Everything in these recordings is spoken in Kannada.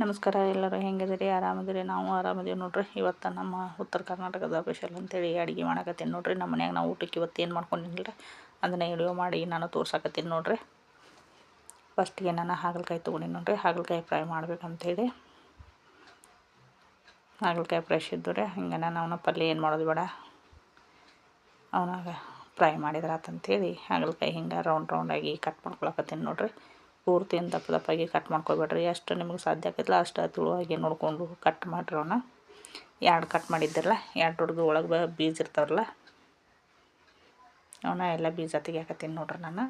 ನಮಸ್ಕಾರ ಎಲ್ಲರೂ ಹೆಂಗಿದಿರಿ ಆರಾಮದಿರಿ ನಾವು ಆರಾಮದೀವಿ ನೋಡ್ರಿ. ಇವತ್ತು ನಮ್ಮ ಉತ್ತರ ಕರ್ನಾಟಕದ ಸ್ಪೆಷಲ್ ಅಂತೇಳಿ ಅಡುಗೆ ಮಾಡಕತ್ತೀನಿ ನೋಡ್ರಿ. ನಮ್ಮ ಮನ್ಯಾಗ ನಾವು ಊಟಕ್ಕೆ ಇವತ್ತು ಏನು ಮಾಡ್ಕೊಂಡಿಲ್ಲ ಅದನ್ನು ವಿಡಿಯೋ ಮಾಡಿ ನಾನು ತೋರ್ಸಾಕತ್ತೀನಿ ನೋಡ್ರಿ. ಫಸ್ಟಿಗೆ ನಾನು ಹಾಗಲಕಾಯಿ ತೊಗೊಂಡಿನಿ ನೋಡ್ರಿ. ಹಾಗಲಕಾಯಿ ಫ್ರೈ ಮಾಡ್ಬೇಕಂತೇಳಿ. ಹಾಗಲಕಾಯಿ ಫ್ರೆಶ್ ಇದ್ದು ರೀ. ಹಿಂಗೆ ನಾನು ಅವನ ಪಲ್ಯ ಏನು ಮಾಡೋದು ಬೇಡ. ಅವನಾಗ ಫ್ರೈ ಮಾಡಿದ್ರಾತಂತೇಳಿ ಹಾಗಲಕಾಯಿ ಹಿಂಗೆ ರೌಂಡ್ ರೌಂಡಾಗಿ ಕಟ್ ಮಾಡ್ಕೊಳಕತ್ತೀನಿ ನೋಡ್ರಿ. ಪೂರ್ತಿ ದಪ್ಪ ದಪ್ಪಾಗಿ ಕಟ್ ಮಾಡ್ಕೊಬೇಡ್ರಿ ಎಷ್ಟು ನಿಮಗೆ ಸಾಧ್ಯ ಆಕೈತಲ್ಲ ಅಷ್ಟು ತುಳುವಾಗಿ ನೋಡಿಕೊಂಡು ಕಟ್ ಮಾಡಿರಿ ಅವನ್ನ ಎರಡು ಕಟ್ ಮಾಡಿದ್ದಿರಲ್ಲ ಎರಡು ಹುಡುಗ ಒಳಗೆ ಬೀಜ ಇರ್ತಾವಲ್ಲ ಅವನ್ನ ಎಲ್ಲ ಬೀಜ ತೆಗಿಯಾಕತ್ತೀನಿ ನೋಡ್ರಿ ನಾನು.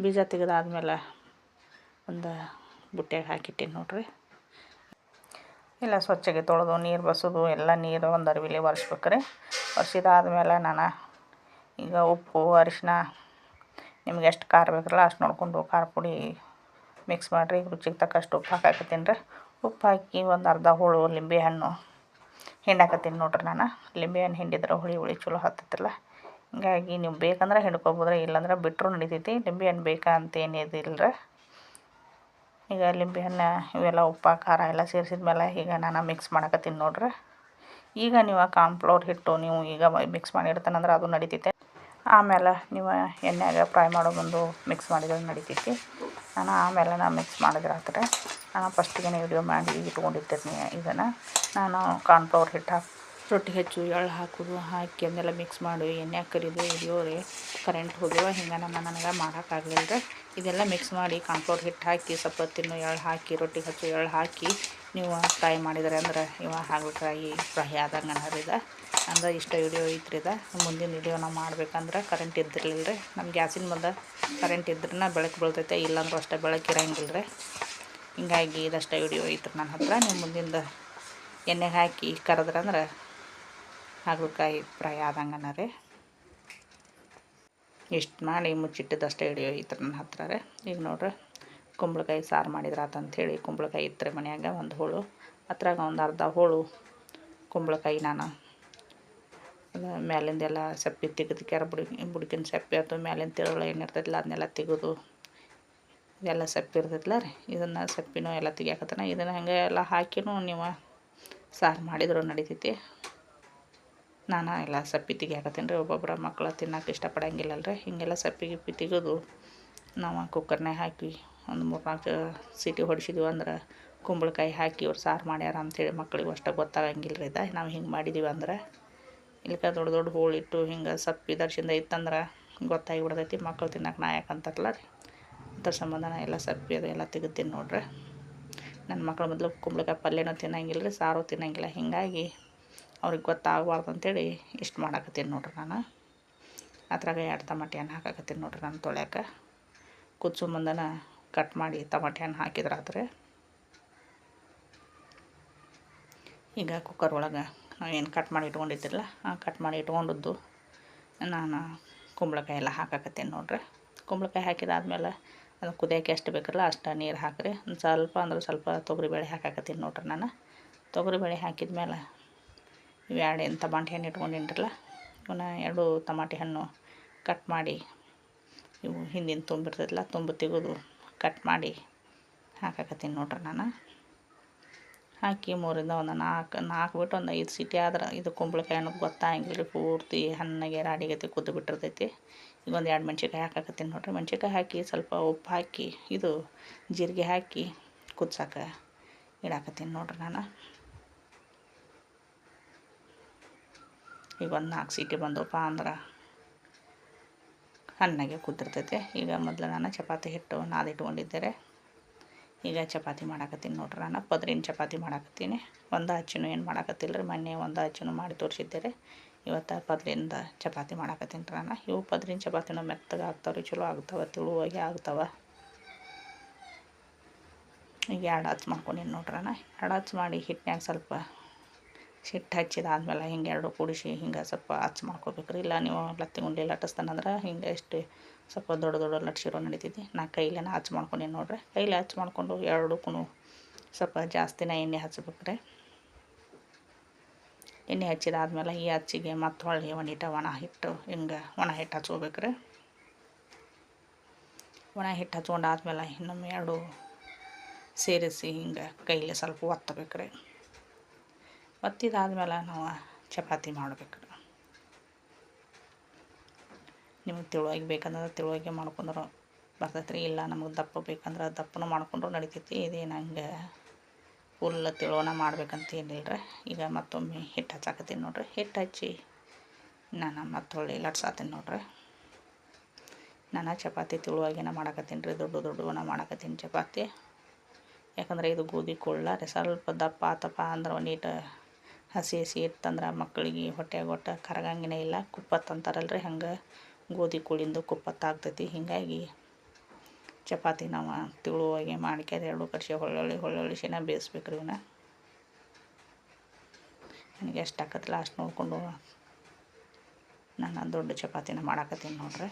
ಬೀಜ ತೆಗೆದಾದ್ಮೇಲೆ ಒಂದು ಬುಟ್ಟ್ಯಾಗ ಹಾಕಿಟ್ಟೀನಿ ನೋಡ್ರಿ. ಎಲ್ಲ ಸ್ವಚ್ಛಗೆ ತೊಳೆದು ನೀರು ಬಸೋದು, ಎಲ್ಲ ನೀರು ಒಂದು ಅರಿವಿಲಿ ಒರೆಸ್ಬೇಕ್ರಿ. ಒರೆಸಿದಾದ್ಮೇಲೆ ನಾನು ಈಗ ಉಪ್ಪು ಅರಿಶಿನ ನಿಮ್ಗೆ ಎಷ್ಟು ಖಾರ ಬೇಕಲ್ಲ ಅಷ್ಟು ನೋಡಿಕೊಂಡು ಖಾರ ಪುಡಿ ಮಿಕ್ಸ್ ಮಾಡಿರಿ. ರುಚಿಗೆ ತಕ್ಕಷ್ಟು ಉಪ್ಪು ಹಾಕಾಕತ್ತೀನಿ ರೀ. ಉಪ್ಪು ಹಾಕಿ ಒಂದು ಅರ್ಧ ಹೋಳು, ಲಿಂಬೆ ಹಣ್ಣು ಹಿಂಡಾಕತ್ತೀನಿ ನೋಡ್ರಿ ನಾನು. ಲಿಂಬೆ ಹಣ್ಣು ಹಿಂಡಿದ್ರೆ ಹುಳಿ ಹುಳಿ ಚಲೋ ಹತ್ತತ್ತಲ್ಲ ಹಿಂಗಾಗಿ ನೀವು ಬೇಕಂದ್ರೆ ಹಿಂಡ್ಕೊಬೋದ್ರಿ, ಇಲ್ಲಾಂದ್ರೆ ಬಿಟ್ಟರು ನಡಿತೈತಿ. ಲಿಂಬೆ ಹಣ್ಣು ಬೇಕಾ ಅಂತ ಏನಿದಿಲ್ಲ ಈಗ ಲಿಂಬೆ ಹಣ್ಣು ಇವೆಲ್ಲ ಉಪ್ಪು, ಖಾರ ಎಲ್ಲ ಸೇರಿಸಿದ ಮೇಲೆ ಈಗ ನಾನು ಮಿಕ್ಸ್ ಮಾಡಕತ್ತೀನಿ ನೋಡ್ರಿ. ಈಗ ನೀವು ಕಾರ್ನ್ಫ್ಲೋರ್ ಹಿಟ್ಟು ನೀವು ಈಗ ಮಿಕ್ಸ್ ಮಾಡಿ ಇಡ್ತಾನಂದ್ರೆ ಅದು ನಡಿತೈತೆ. ಆಮೇಲೆ ನೀವು ಎಣ್ಣೆಯಾಗ ಫ್ರೈ ಮಾಡೋ ಬಂದು ಮಿಕ್ಸ್ ಮಾಡಿದ್ರೆ ನಡಿತೈತಿ. ನಾನು ಆಮೇಲೆ ನಾನು ಮಿಕ್ಸ್ ಮಾಡಿದ್ರೆ ಆತರ ನಾನು ಫಸ್ಟಿಗೆ ವಿಡಿಯೋ ಮಾಡಿ ಇಟ್ಕೊಂಡಿರ್ತೀನಿ ಇದನ್ನು. ನಾನು ಕಾರ್ನ್ಫ್ಲವರ್ ಹಿಟ್ಟು ಹಾಕಿ ರೊಟ್ಟಿ ಹೆಚ್ಚು ಎಳ್ಳು ಹಾಕೋದು, ಹಾಕಿ ಅದನ್ನೆಲ್ಲ ಮಿಕ್ಸ್ ಮಾಡಿ, ಎಣ್ಣೆ ಕರಿದು ಹಿಡಿಯೋರಿ ಕರೆಂಟ್ ಹೋಗ್ಯವ, ಹಿಂಗೆ ನಮ್ಮ ನನಗೆ ಮಾಡೋಕ್ಕಾಗಲಿಲ್ಲ ಇದೆಲ್ಲ ಮಿಕ್ಸ್ ಮಾಡಿ ಕಾರ್ನ್ಫ್ಲವರ್ ಹಿಟ್ಟು ಹಾಕಿ ಸ್ವಲ್ಪ ತಿನ್ನು ಎಳ್ಳು ಹಾಕಿ, ರೊಟ್ಟಿ ಹೆಚ್ಚು ಎಳ್ಳು ಹಾಕಿ ನೀವು ಫ್ರೈ ಮಾಡಿದ್ರೆ ಅಂದ್ರೆ ಇವ ಹಾಗಲಕಾಯಿ ಫ್ರೈ ಆದಂಗೆ ಅನ್ನೋದಿದೆ ಅಂದ್ರೆ ಇಷ್ಟ ವಿಡಿಯೋ ಐತ್ರಿ ಇದು ಮುಂದಿನ ವಿಡಿಯೋ ನಾವು ಮಾಡ್ಬೇಕಂದ್ರೆ ಕರೆಂಟ್ ಇದ್ದಿರಲಿಲ್ಲ ರೀ ನಮ್ಮ ಗ್ಯಾಸಿನ ಮುಂದೆ ಕರೆಂಟ್ ಇದ್ರೆ ಬೆಳಕು ಬೀಳ್ತೈತೆ, ಇಲ್ಲಾಂದ್ರೂ ಅಷ್ಟೇ ಬೆಳಕು ಇರೋಂಗಿಲ್ಲ ರೀ ಹಿಂಗಾಗಿ ಇದಷ್ಟೇ ವಿಡಿಯೋ ಐತ್ರಿ ನನ್ನ ಹತ್ರ. ನೀವು ಮುಂದಿಂದ ಎಣ್ಣೆಗೆ ಹಾಕಿ ಕರೆದ್ರಂದ್ರೆ ಹಾಗಲಕಾಯಿ ಫ್ರೈ ಆದಂಗನ ರೀ. ಇಷ್ಟು ಮಾಡಿ ಮುಚ್ಚಿಟ್ಟಿದ್ದಷ್ಟೇ ವಿಡಿಯೋ ಐತ್ರಿ ನನ್ನ ಹತ್ರ ರೀ. ಈಗ ನೋಡ್ರಿ, ಕುಂಬಳಕಾಯಿ ಸಾರು ಮಾಡಿದ್ರೆ ಆತಂಥೇಳಿ ಕುಂಬಳಕಾಯಿ ಇತ್ತು ಮನ್ಯಾಗ ಒಂದು ಹೋಳು. ಅದ್ರಾಗ ಒಂದು ಅರ್ಧ ಹೋಳು ಕುಂಬಳಕಾಯಿ ನಾನು ಮ್ಯಾಲಿಂದೆಲ್ಲ ಸಪ್ಪೆ ತೆಗೆದು ಕ್ಯಾರ ಬುಡಿ, ಬುಡಕಿನ ಸಪ್ಪೆ ಅಥವಾ ಮ್ಯಾಲಿನ ತಿರುಳು ಏನಿರ್ತೈತಿಲ್ಲ ಅದನ್ನೆಲ್ಲ ತೆಗೆದು ಇದೆಲ್ಲ ಸಪ್ಪೆ ಇರ್ತೈತಿಲ್ಲ ರೀ. ಇದನ್ನು ಸಪ್ಪಿನೂ ಎಲ್ಲ ತೆಗಿಯಾಕತ್ತಾನ. ಇದನ್ನು ಹಂಗೆ ಎಲ್ಲ ಹಾಕಿನೂ ನೀವು ಸಾರು ಮಾಡಿದ್ರು ನಡಿತೈತಿ. ನಾನು ಎಲ್ಲ ಸಪ್ಪೆ ತೆಗಿಯಾಕತ್ತೀನಿ ರೀ ಒಬ್ಬೊಬ್ಬರ ಮಕ್ಕಳು ತಿನ್ನೋಕೆ ರೀ ಹೀಗೆಲ್ಲ ಸಪ್ಪಿ ಗಿಪ್ಪಿ ತೆಗೆದು ನಾವು ಕುಕ್ಕರ್ನಾಗ ಹಾಕಿ ಒಂದು ಮೂರು ನಾಲ್ಕು ಸೀಟಿ ಹೊಡಿಸಿದ್ವಿ ಅಂದ್ರೆ ಕುಂಬಳಕಾಯಿ ಹಾಕಿ ಅವ್ರು ಸಾರು ಮಾಡ್ಯಾರ ಅಂಥೇಳಿ ಮಕ್ಕಳಿಗೆ ಅಷ್ಟು ಗೊತ್ತಾಗಂಗಿಲ್ಲ ರೀ ಇದು. ನಾವು ಹಿಂಗೆ ಮಾಡಿದ್ದೀವಿ ಅಂದ್ರೆ ಇಲ್ಕ ದೊಡ್ಡ ದೊಡ್ಡ ಹೋಳಿಟ್ಟು, ಹಿಂಗೆ ಸಪ್ಪಿ ದರ್ಶಿಂದ ಇತ್ತಂದ್ರೆ ಗೊತ್ತಾಗಿ ಬಿಡ್ತೈತಿ ಮಕ್ಕಳು ತಿನ್ನಕ್ಕೆ ನಾ ಯಾಕಂತಾರಲ್ಲ ರೀ. ಅದ್ರ ಸಂಬಂಧ ಎಲ್ಲ ಸಪ್ಪಿ ಅದು ಎಲ್ಲ ತೆಗಿತೀನಿ ನೋಡ್ರಿ. ನನ್ನ ಮಕ್ಳು ಮೊದಲು ಕುಂಬಳಕಾಯಿ ಪಲ್ಯನೂ ತಿನ್ನಂಗಿಲ್ಲ ರೀ, ಸಾರು ತಿನ್ನಂಗಿಲ್ಲ. ಹೀಗಾಗಿ ಅವ್ರಿಗೆ ಗೊತ್ತಾಗಬಾರ್ದು ಅಂತೇಳಿ ಇಷ್ಟು ಮಾಡಾಕತ್ತೀನಿ ನೋಡ್ರಿ ನಾನು. ಅದ್ರಾಗ ಎರಡು ಟಮಾಟಿ ಹಣ್ಣು ಹಾಕಾಕತ್ತೀನಿ ನೋಡ್ರಿ ನಾನು ತೊಳ್ಯಾಕ. ಕುಚ್ಚು ಮುಂದನ ಕಟ್ ಮಾಡಿ ಟಮಾಟಿ ಹಣ್ಣು ಹಾಕಿದ್ರಾದ್ರೆ ಈಗ ಕುಕ್ಕರ್ ಒಳಗೆ ನಾವೇನು ಕಟ್ ಮಾಡಿ ಇಟ್ಕೊಂಡಿದ್ದಿರಲ್ಲ, ಆ ಕಟ್ ಮಾಡಿ ಇಟ್ಕೊಂಡಿದ್ದು ನಾನು ಕುಂಬಳಕಾಯಿ ಎಲ್ಲ ಹಾಕಾಕತ್ತೀನಿ ನೋಡ್ರಿ. ಕುಂಬಳಕಾಯಿ ಹಾಕಿದಾದ್ಮೇಲೆ ಅದು ಕುದಿಯೋಕೆ ಎಷ್ಟು ಬೇಕಲ್ಲ ಅಷ್ಟು ನೀರು ಹಾಕಿರಿ. ಒಂದು ಸ್ವಲ್ಪ ಅಂದ್ರೆ ಸ್ವಲ್ಪ ತೊಗರಿಬೇಳೆ ಹಾಕಾಕತ್ತೀನಿ ನೋಡ್ರಿ ನಾನು. ತೊಗರಿಬೇಳೆ ಹಾಕಿದ ಮೇಲೆ ಇವು ಎರಡು ಏನು ತಮಾಟಿ ಹಣ್ಣು ಇಟ್ಕೊಂಡಿನ್ರಲ್ಲ ಇವನ್ನ ಎರಡು ತಮಾಟಿ ಹಣ್ಣು ಕಟ್ ಮಾಡಿ ಇವು ಹಿಂದಿನ ತುಂಬಿರ್ತೈತಲ್ಲ, ತುಂಬು ತೆಗೆದು ಕಟ್ ಮಾಡಿ ಹಾಕಾಕತ್ತೀನಿ ನೋಡ್ರಿ ನಾನು. ಹಾಕಿ ಮೂರಿಂದ ಒಂದು ನಾಲ್ಕು ನಾಲ್ಕು ಬಿಟ್ಟು ಒಂದು ಐದು ಸಿಟಿ ಆದ್ರೆ ಇದು ಕುಂಬಳಕಾಯಿ ಅನ್ನೋದು ಗೊತ್ತಾಗಿಲ್ಲ ರೀ ಪೂರ್ತಿ ಹಣ್ಣಗೆ ರಾಡಿಗತಿ ಕುದ್ದು ಬಿಟ್ಟಿರ್ತೈತಿ. ಈಗ ಒಂದು ಎರಡು ಮೆಣ್ಸಿಕಾಯಿ ಹಾಕಾಕತ್ತೀನಿ ನೋಡ್ರಿ. ಮೆಣ್ಸಿಕಾಯಿ ಹಾಕಿ ಸ್ವಲ್ಪ ಉಪ್ಪು ಹಾಕಿ, ಇದು ಜೀರಿಗೆ ಹಾಕಿ ಕುದ್ಸಕ್ಕೆ ಇಡಾಕತ್ತೀನಿ ನೋಡ್ರಿ ನಾನು. ಈಗ ಒಂದು ನಾಲ್ಕು ಸೀಟಿ ಬಂದವಪ್ಪ ಅಂದ್ರೆ ಹಣ್ಣಾಗೆ ಕುದ್ದಿರ್ತೈತೆ. ಈಗ ಮೊದಲು ನಾನು ಚಪಾತಿ ಹಿಟ್ಟು ನಾದಿಟ್ಕೊಂಡಿದ್ದೆ ಈಗ ಚಪಾತಿ ಮಾಡಾಕತ್ತೀನಿ ನೋಡ್ರಿ ನಾನು ಪದ್ರಿನ ಚಪಾತಿ ಮಾಡಾಕತ್ತೀನಿ. ಒಂದು ಹಚ್ಚಿನೂ ಏನು ಮಾಡಾಕತ್ತಿಲ್ಲ ರೀ ಮೊನ್ನೆ ಒಂದು ಹಚ್ಚಿನೂ ಮಾಡಿ ತೋರಿಸಿದ್ದೆ ರೀ ಇವತ್ತು ಪದ್ರಿಂದ ಚಪಾತಿ ಮಾಡಾಕತ್ತೀನಿ ರೀ ನಾನು ಇವು ಪದ್ರಿನ ಚಪಾತಿನೂ ಮೆತ್ತಗೆ ಆಗ್ತಾವ್ರಿ, ಚಲೋ ಆಗ್ತಾವೆ, ತಿಳುವಾಗಿ ಆಗ್ತಾವೆ. ಈಗ ಎರಡು ಹಚ್ಚು ಮಾಡ್ಕೊಂಡೀನಿ ನೋಡ್ರಿ ನಾನು ಎರಡು ಹಚ್ಚು ಮಾಡಿ ಹಿಟ್ಟಿನಾಗ ಸ್ವಲ್ಪ ಹಿಟ್ಟು ಹಚ್ಚಿದಾದ್ಮೇಲೆ ಹಿಂಗೆ ಎರಡು ಕೂಡಿಸಿ ಹಿಂಗೆ ಸ್ವಲ್ಪ ಹಚ್ಚು ಮಾಡ್ಕೋಬೇಕ್ರಿ. ಇಲ್ಲ ನೀವು ಲತ್ತಿ ಗುಂಡಿ ಲಟ್ಟಿಸ್ತಾನಂದ್ರೆ ಹಿಂಗೆ ಎಷ್ಟು ಸ್ವಲ್ಪ ದೊಡ್ಡ ದೊಡ್ಡ ಲಟ್ಸಿರೋ ನಡಿತೈತಿ ನಾ ಕೈಲೇನ ಹಚ್ಚಿ ಮಾಡ್ಕೊಂಡೀನಿ ನೋಡ್ರಿ. ಕೈಲಿ ಹಚ್ಚಿ ಮಾಡಿಕೊಂಡು ಎರಡಕ್ಕೂ ಸ್ವಲ್ಪ ಜಾಸ್ತಿನ ಎಣ್ಣೆ ಹಚ್ಚಬೇಕ್ರೆ ಎಣ್ಣೆ ಹಚ್ಚಿದಾದ್ಮೇಲೆ ಈ ಹಚ್ಚಿಗೆ ಮತ್ತು ಹೊಳ್ಳಿ ಒಣ ಹಿಟ್ಟು ಒಣ ಹಿಟ್ಟು ಹಿಂಗೆ ಒಣ ಹಿಟ್ಟು ಹಚ್ಕೋಬೇಕ್ರಿ. ಒಣ ಹಿಟ್ಟು ಹಚ್ಕೊಂಡಾದ್ಮೇಲೆ ಇನ್ನೊಮ್ಮೆ ಎರಡು ಸೇರಿಸಿ ಹಿಂಗೆ ಕೈಲಿ ಸ್ವಲ್ಪ ಒತ್ತಬೇಕು ರೀ ಒತ್ತಿದಾದ್ಮೇಲೆ ನಾವು ಚಪಾತಿ ಮಾಡ್ಬೇಕು ರೀ ನಿಮಗೆ ತಿಳುವಾಗಿ ಬೇಕಂದ್ರೆ ತಿಳುವಾಗಿ ಮಾಡ್ಕೊಂಡ್ರು. ಬರ್ತೈತೆ ರೀ ಇಲ್ಲ ನಮಗೆ ದಪ್ಪ ಬೇಕಂದ್ರೆ ದಪ್ಪನೂ ಮಾಡ್ಕೊಂಡ್ರು, ನಡಿತೈತಿ. ಇದೇನು ಹಂಗೆ ಫುಲ್ ತಿಳುವನ ಮಾಡ್ಬೇಕಂತ ಏನಿಲ್ಲ ರೀ ಈಗ ಮತ್ತೊಮ್ಮೆ ಹಿಟ್ಟು ಹಚ್ಚಾಕತ್ತೀನಿ ನೋಡ್ರಿ. ಹಿಟ್ಟು ಹಚ್ಚಿ ನಾನು ಮತ್ತೊಳ್ಳಿ ಲಟ್ಸಾತೀನಿ ನೋಡ್ರಿ. ನಾನು ಚಪಾತಿ ತಿಳುವಾಗಿನ ಮಾಡಾಕತ್ತೀನಿ ರೀ, ದೊಡ್ಡ ದೊಡ್ಡವನ ಮಾಡಾಕತ್ತೀನಿ ಚಪಾತಿ. ಯಾಕಂದ್ರೆ ಇದು ಗೋಧಿ ರೀ, ಸ್ವಲ್ಪ ದಪ್ಪ ಆತಪ್ಪ ಅಂದ್ರೆ ಒಂದೀಟು ಹಸಿ ಹಸಿ ಇತ್ತಂದ್ರೆ ಮಕ್ಕಳಿಗೆ ಹೊಟ್ಟೆಗೆ ಒಟ್ಟು ಕರಗಂಗಿನೇ ಇಲ್ಲ. ಕುಪ್ಪತ್ತು ಅಂತಾರಲ್ಲ ರೀ ಹಂಗೆ ಗೋಧಿ ಕುಳಿಂದು ಕುಪ್ಪತ್ತಾಗ್ತೈತಿ. ಹೀಗಾಗಿ ಚಪಾತಿ ನಾವು ತಿಳುವಾಗಿ ಮಾಡ್ಕ್ಯಾರ ಎರಡು ಕಡೆ ಹೊಳ್ಳೊಳ್ಳಿ ಹೊಳ್ಳೊಳ್ಳಿಸಿನ ಬೇಯಿಸ್ಬೇಕು ರೀ ಇವನ್ನ ನನಗೆ ಎಷ್ಟು ಆಕತ್ತಲ್ಲ ಲಾಸ್ಟ್ ನೋಡಿಕೊಂಡು ನಾನು ದೊಡ್ಡ ಚಪಾತಿನ ಮಾಡಾಕತ್ತೀನಿ ನೋಡ್ರಿ.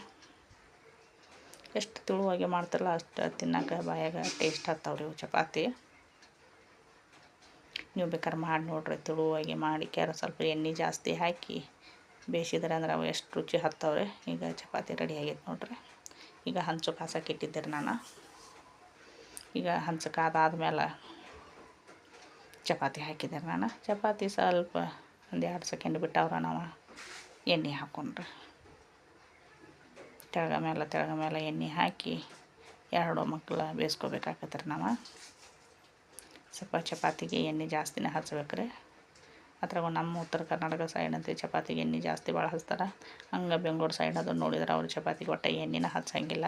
ಎಷ್ಟು ತುಳುವಾಗಿ ಮಾಡ್ತಾರಲ್ಲ ಅಷ್ಟು ತಿನ್ನಕ್ಕೆ ಬಾಯಾಗ ಟೇಸ್ಟ್ ಹತ್ತಾವ್ರಿ ಇವು ಚಪಾತಿ. ನೀವು ಬೇಕಾದ್ರೆ ಮಾಡಿ ನೋಡ್ರಿ ತುಳುವಾಗಿ ಮಾಡಿ, ಕ್ಯಾರ ಸ್ವಲ್ಪ ಎಣ್ಣೆ ಜಾಸ್ತಿ ಹಾಕಿ ಬೇಯಿಸಿದ್ರೆ ಅಂದ್ರೆ ಅವು ಎಷ್ಟು ರುಚಿ ಹತ್ತವ್ರೆ? ಈಗ ಚಪಾತಿ ರೆಡಿ ಆಗೈತೆ ನೋಡ್ರಿ. ಈಗ ಹಂಚು ಕಾಸಕ್ಕೆ ಇಟ್ಟಿದ್ದೆರಿ ನಾನು. ಈಗ ಹಂಚು ಕಾದಾದ್ಮೇಲೆ ಚಪಾತಿ ಹಾಕಿದ್ದೆರಿ ನಾನು. ಚಪಾತಿ ಸ್ವಲ್ಪ ಒಂದು ಎರಡು ಸೆಕೆಂಡ್ ಬಿಟ್ಟವ್ರ ನಾವು ಎಣ್ಣೆ ಹಾಕೊಂಡ್ರೆ. ತೆಳಗ ಮೇಲೆ ತೆಳಗ ಮೇಲೆ ಎಣ್ಣೆ ಹಾಕಿ ಎರಡು ಮಕ್ಕಳ ಬೇಯಿಸ್ಕೋಬೇಕಾಗತ್ತೆ ನಾವು. ಸ್ವಲ್ಪ ಚಪಾತಿಗೆ ಎಣ್ಣೆ ಜಾಸ್ತಿನೇ ಹಚ್ಬೇಕು ರೀ ಅದ್ರಾಗ ನಮ್ಮ ಉತ್ತರ ಕರ್ನಾಟಕ ಸೈಡ್ ಅಂತ ಚಪಾತಿಗೆ ಎಣ್ಣೆ ಜಾಸ್ತಿ ಭಾಳ ಹಚ್ತಾರೆ. ಹಂಗೆ ಬೆಂಗಳೂರು ಸೈಡ್ ಅದು ನೋಡಿದ್ರೆ ಅವ್ರು ಚಪಾತಿಗೆ ಒಟ್ಟು ಎಣ್ಣೆನ ಹಚ್ಚಂಗಿಲ್ಲ.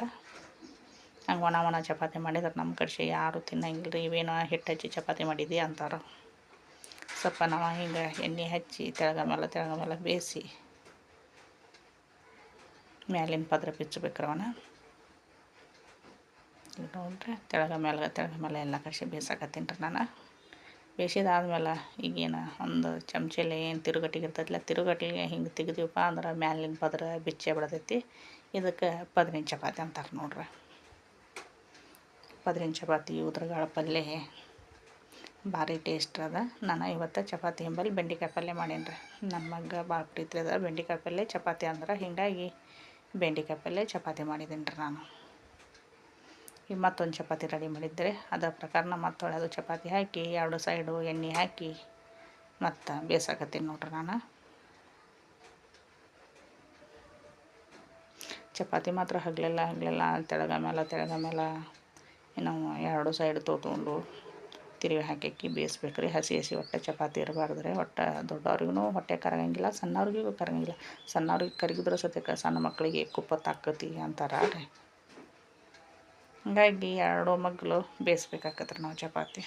ಹಂಗೆ ಒಣ ಒಣ ಚಪಾತಿ ಮಾಡಿದ್ರೆ ನಮ್ಮ ಕಡೆ ಯಾರು ತಿನ್ನಂಗಿಲ್ಲ ರೀ ಇವೇನೋ ಹಿಟ್ಟು ಹಚ್ಚಿ ಚಪಾತಿ ಮಾಡಿದ್ವಿ ಅಂತಾರೆ. ಸ್ವಲ್ಪ ನಾವು ಹಿಂಗೆ ಎಣ್ಣೆ ಹಚ್ಚಿ ತೆಳಗ ಮೇಲೆ ತೆಳಗ ಮೇಲೆ ಬೇಯಿಸಿ ಮ್ಯಾಲಿನ ಪದ್ರ ಬಿಚ್ಚಬೇಕ್ರವನ ನೋಡ್ರಿ, ತೆಳಗ ಮೇಲೆ ತೆಳಗ ಮೇಲೆ ಎಲ್ಲ ಕಡೆ ಬೇಯಿಸಕತ್ತೀನಿ ರೀ ನಾನು. ಬೇಯಿಸಿದಾದ್ಮೇಲೆ ಈಗೇನು ಒಂದು ಚಮಚಲ್ಲಿ ಏನು ತಿರುಗಟ್ಟಿಗೆ ಇರ್ತೈತಿಲ್ಲ ತಿರುಗಟ್ಟಿಗೆ ಹಿಂಗೆ ತೆಗ್ದೀವಪ್ಪ ಅಂದ್ರೆ ಮ್ಯಾಲಿನ ಪದ್ರ ಬಿಚ್ಚೇ ಬಿಡ್ತೈತಿ. ಇದಕ್ಕೆ ಪದ್ರಿನ ಚಪಾತಿ ಅಂತಾರೆ ನೋಡ್ರಿ. ಪದ್ರಿನ ಚಪಾತಿ, ಉದ್ರಗಾಳ ಪಲ್ಯ ಭಾರಿ ಟೇಸ್ಟ್ ಅದ. ನಾನು ಇವತ್ತು ಚಪಾತಿ ಎಂಬಲ್ಲಿ ಬೆಂಡೆಕಾಯಿ ಪಲ್ಯ ಮಾಡೀನಿ ರೀ ನನ್ನ ಮಗ ಭಾಳ ಪ್ರೀತಿ ಅದ ಬೆಂಡೆಕಾಯಿ ಪಲ್ಯ ಚಪಾತಿ ಅಂದ್ರೆ ಹೀಗಾಗಿ ಬೆಂಡೆಕಾಯಿ ಪಲ್ಯ ಚಪಾತಿ ಮಾಡಿದ್ದೀನಿ ರೀ ನಾನು. ಈಗ ಮತ್ತೊಂದು ಚಪಾತಿ ರೆಡಿ ಮಾಡಿದ್ದರೆ ಅದರ ಪ್ರಕಾರ ಅದು ಚಪಾತಿ ಹಾಕಿ, ಎರಡು ಸೈಡು ಎಣ್ಣೆ ಹಾಕಿ, ಮತ್ತು ಬೇಸಾಕತ್ತೀನಿ ನೋಡ್ರಿ ನಾನು. ಚಪಾತಿ ಮಾತ್ರ ಹಗ್ಲೆಲ್ಲ ಹಗ್ಲೆಲ್ಲ, ತೆಳಗ ಮೇಲೆ ತೆಳಗ ಮೇಲೆ ಏನು ಎರಡು ಸೈಡ್ ತೊಗೊಂಡು ತಿರುವಿ ಹಾಕಿ ಬೇಯಿಸ್ಬೇಕು ರೀ. ಹಸಿ ಹಸಿ ಹೊಟ್ಟೆ ಚಪಾತಿ ಇರಬಾರ್ದು ರೀ. ಒಟ್ಟು ದೊಡ್ಡವ್ರಿಗೂ ಹೊಟ್ಟೆ ಕರಗಂಗಿಲ್ಲ, ಸಣ್ಣವ್ರಿಗೂ ಕರಗಂಗಿಲ್ಲ. ಸಣ್ಣವ್ರಿಗೆ ಕರಗಿದ್ರೆ ಸತ್ಯಕ್ಕೆ ಸಣ್ಣ ಮಕ್ಕಳಿಗೆ ಕುಪ್ಪತ್ತಾಕತಿ ಅಂತಾರೆ ರೀ. ಹಂಗಾಗಿ ಎರಡು ಮಗ್ಗಲು ಬೇಯಿಸ್ಬೇಕಾಗತ್ತೆ ರೀ ನಾವು ಚಪಾತಿ.